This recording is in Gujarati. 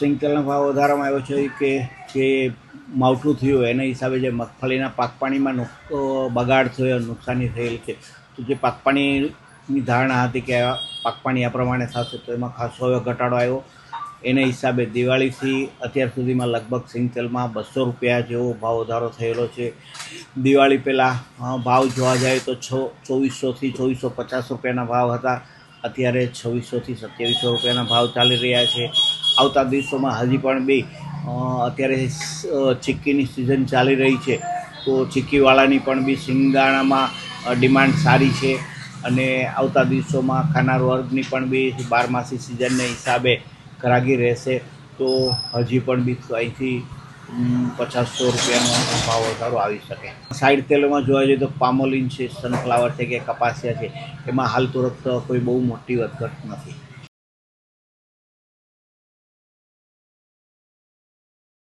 સિંગતેલનો ભાવ વધારવામાં આવ્યો છે કે જે માવઠું થયું એના હિસાબે જે મગફળીના પાક પાણીમાં નુક- બગાડ થયો, નુકસાની થયેલ છે તો જે પાક પાણીની ધારણા હતી કે પાક પાણી આ પ્રમાણે થશે તો એમાં ખાસો હવે ઘટાડો આવ્યો. એના હિસાબે દિવાળીથી અત્યાર સુધીમાં લગભગ સિંગતેલમાં બસો રૂપિયા જેવો ભાવ વધારો થયેલો છે. દિવાળી પહેલાં ભાવ જોવા જાય તો છ, ચોવીસોથી ચોવીસો પચાસ રૂપિયાના ભાવ હતા. અત્યારે છવ્વીસોથી સત્યાવીસો રૂપિયાના ભાવ ચાલી રહ્યા છે. આવતા દિવસોમાં હજી પણ બી અત્યારે ચીક્કીની સિઝન ચાલી રહી છે. તો ચીક્કીવાળાની પણ બી સિંગદાણામાં ડિમાન્ડ સારી છે. અને આવતા દિવસોમાં ખાનાર વર્ગની પણ બી બારમાસી સિઝનને હિસાબે ઘરાગી રહેશે. તો હજી પણ બી અહીંથી પચાસસો રૂપિયાનો ભાવ વધારો આવી શકે. સાઈડ તેલોમાં જોવા જઈએ તો પામોલિન છે સનફ્લાવર છે કે કપાસિયા છે, એમાં હાલ તુરંત કોઈ બહુ મોટી વધઘટ નથી.